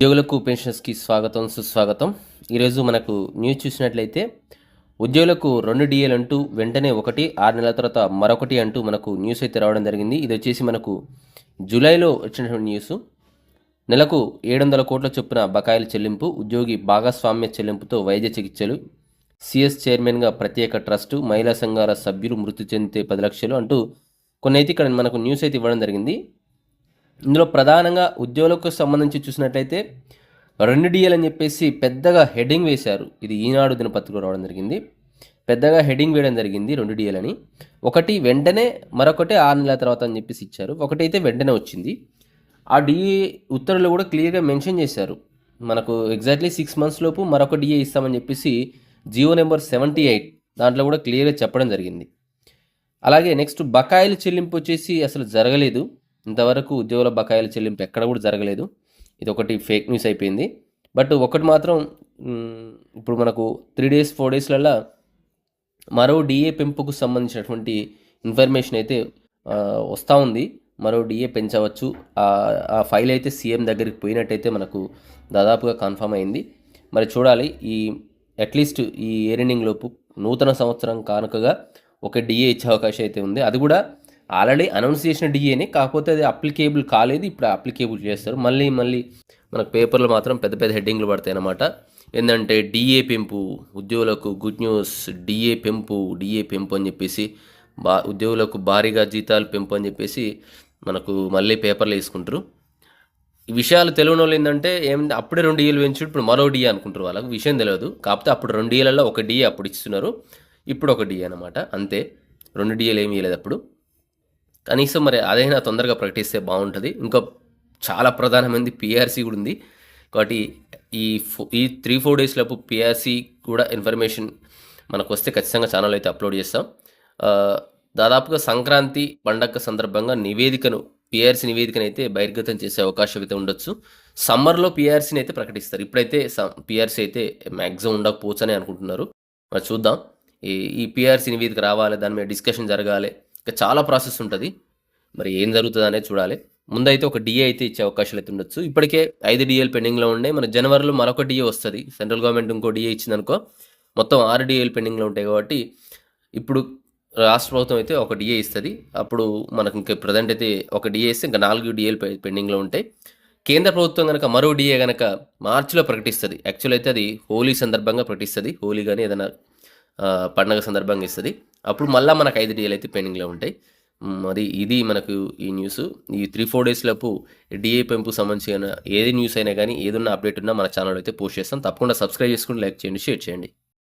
ఉద్యోగులకు పెన్షన్స్కి స్వాగతం సుస్వాగతం. ఈరోజు మనకు న్యూస్ చూసినట్లయితే ఉద్యోగులకు రెండు డిఏలు అంటూ వెంటనే ఒకటి ఆరు నెలల తర్వాత మరొకటి అంటూ మనకు న్యూస్ అయితే రావడం జరిగింది. ఇది వచ్చేసి మనకు జూలైలో వచ్చినటువంటి న్యూస్. నెలకు ఏడు వందల కోట్ల చొప్పున బకాయిల చెల్లింపు ఉద్యోగి భాగస్వామ్య చెల్లింపుతో వైద్య చికిత్సలు సిఎస్ చైర్మన్గా ప్రత్యేక ట్రస్టు మహిళా సంఘాల సభ్యులు మృతి చెందితే పది లక్షలు అంటూ కొన్ని అయితే ఇక్కడ మనకు న్యూస్ అయితే ఇవ్వడం జరిగింది. ఇందులో ప్రధానంగా ఉద్యోగులకు సంబంధించి చూసినట్లయితే రెండు డిఎల్ అని చెప్పేసి పెద్దగా హెడ్డింగ్ వేశారు. ఇది ఈనాడు దినపత్రికలో రావడం జరిగింది. పెద్దగా హెడ్డింగ్ వేయడం జరిగింది రెండు డిఎల్ అని. ఒకటి వెంటనే మరొకటి ఆరు నెలల తర్వాత అని చెప్పేసి ఇచ్చారు. ఒకటి అయితే వెంటనే వచ్చింది. ఆ డిఏ ఉత్తర్వులు కూడా క్లియర్గా మెన్షన్ చేశారు. మనకు ఎగ్జాక్ట్లీ సిక్స్ మంత్స్ లోపు మరొక డిఏ ఇస్తామని చెప్పేసి జియో నెంబర్ సెవెంటీ ఎయిట్ దాంట్లో కూడా క్లియర్గా చెప్పడం జరిగింది. అలాగే నెక్స్ట్ బకాయిల చెల్లింపు వచ్చేసి అసలు జరగలేదు. ఇంతవరకు ఉద్యోగుల బకాయిల చెల్లింపు ఎక్కడ కూడా జరగలేదు. ఇది ఒకటి ఫేక్ న్యూస్ అయిపోయింది. బట్ ఒకటి మాత్రం ఇప్పుడు మనకు త్రీ డేస్ ఫోర్ డేస్లలో మరో డిఏ పెంపుకు సంబంధించినటువంటి ఇన్ఫర్మేషన్ అయితే వస్తూ ఉంది. మరో డిఏ పెంచవచ్చు. ఆ ఫైల్ అయితే సీఎం దగ్గరికి పోయినట్టయితే మనకు దాదాపుగా కన్ఫర్మ్ అయింది. మరి చూడాలి ఈ అట్లీస్ట్ ఈ ఇయర్ లోపు నూతన సంవత్సరం కానుకగా ఒక డిఏ ఇచ్చే అవకాశం అయితే ఉంది. అది కూడా ఆల్రెడీ అనౌన్స్ చేసిన డిఏనే కాకపోతే అది అప్లికేబుల్ కాలేదు ఇప్పుడు అప్లికేబుల్ చేస్తారు. మళ్ళీ మళ్ళీ మనకు పేపర్లు మాత్రం పెద్ద పెద్ద హెడ్డింగ్లు పడతాయి అన్నమాట. ఏంటంటే డిఏ పెంపు ఉద్యోగులకు గుడ్ న్యూస్ డిఏ పెంపు డిఏ పెంపు అని చెప్పేసి బా ఉద్యోగులకు భారీగా జీతాలు పెంపు అని చెప్పేసి మనకు మళ్ళీ పేపర్లు వేసుకుంటారు. ఈ విషయాలు తెలియని వాళ్ళు ఏంటంటే ఏం అప్పుడే రెండు డిఏలు పెంచుడు ఇప్పుడు మరో డిఏ అనుకుంటారు వాళ్ళకి. విషయం తెలియదు. కాకపోతే అప్పుడు రెండు డిఏలలో ఒక డిఏ అప్పుడు ఇస్తున్నారు. ఇప్పుడు ఒక డిఏ అనమాట అంతే. రెండు డిఏలు ఏమి ఇవ్వలేదు అప్పుడు. కనీసం మరి అదైనా తొందరగా ప్రకటిస్తే బాగుంటుంది. ఇంకా చాలా ప్రధానమైనది పిఆర్సీ కూడా ఉంది. కాబట్టి ఈ ఫో ఈ త్రీ ఫోర్ డేస్ లోపు పిఆర్సీ కూడా ఇన్ఫర్మేషన్ మనకు వస్తే ఖచ్చితంగా ఛానల్ అయితే అప్లోడ్ చేస్తాం. దాదాపుగా సంక్రాంతి పండగ సందర్భంగా నివేదికను పిఆర్సీ నివేదికను అయితే బహిర్గతం చేసే అవకాశం అయితే ఉండొచ్చు. సమ్మర్లో పిఆర్సీని అయితే ప్రకటిస్తారు. ఇప్పుడైతే పిఆర్సీ అయితే మ్యాక్సిమం ఉండకపోవచ్చని అనుకుంటున్నారు. మరి చూద్దాం. ఈ ఈ పిఆర్సీ నివేదిక రావాలి దాని మీద డిస్కషన్ జరగాలి. ఇంకా చాలా ప్రాసెస్ ఉంటుంది. మరి ఏం జరుగుతుంది అనేది చూడాలి. ముందైతే ఒక డిఏ అయితే ఇచ్చే అవకాశాలు అయితే ఉండొచ్చు. ఇప్పటికే ఐదు డిఏలు పెండింగ్లో ఉండే మన జనవరిలో మరొక డిఏ వస్తుంది. సెంట్రల్ గవర్నమెంట్ ఇంకో డిఏ ఇచ్చిందనుకో మొత్తం ఆరు డిఏలు పెండింగ్లో ఉంటాయి కాబట్టి ఇప్పుడు రాష్ట్ర ప్రభుత్వం అయితే ఒక డిఏ ఇస్తుంది. అప్పుడు మనకు ఇంకా ప్రజెంట్ అయితే ఒక డిఏ ఇస్తే ఇంకా నాలుగు డిఏలు పెండింగ్లో ఉంటాయి. కేంద్ర ప్రభుత్వం కనుక మరో డిఏ కనుక మార్చిలో ప్రకటిస్తుంది. యాక్చువల్ అయితే అది హోలీ సందర్భంగా ప్రకటిస్తుంది. హోలీ కానీ ఏదైనా పండగ సందర్భంగా ఇస్తుంది. అప్పుడు మళ్ళీ మనకు ఐదు డిఏలు అయితే పెండింగ్లో ఉంటాయి. మరి ఇది మనకు ఈ న్యూస్ ఈ త్రీ ఫోర్ డేస్ లోపు డిఏ పెంపు సంబంధించిన ఏది న్యూస్ అయినా కానీ ఏదన్నా అప్డేట్ ఉన్నా మన ఛానల్ అయితే పోస్ట్ చేస్తాం. తప్పకుండా సబ్స్క్రైబ్ చేసుకుని లైక్ చేయండి షేర్ చేయండి.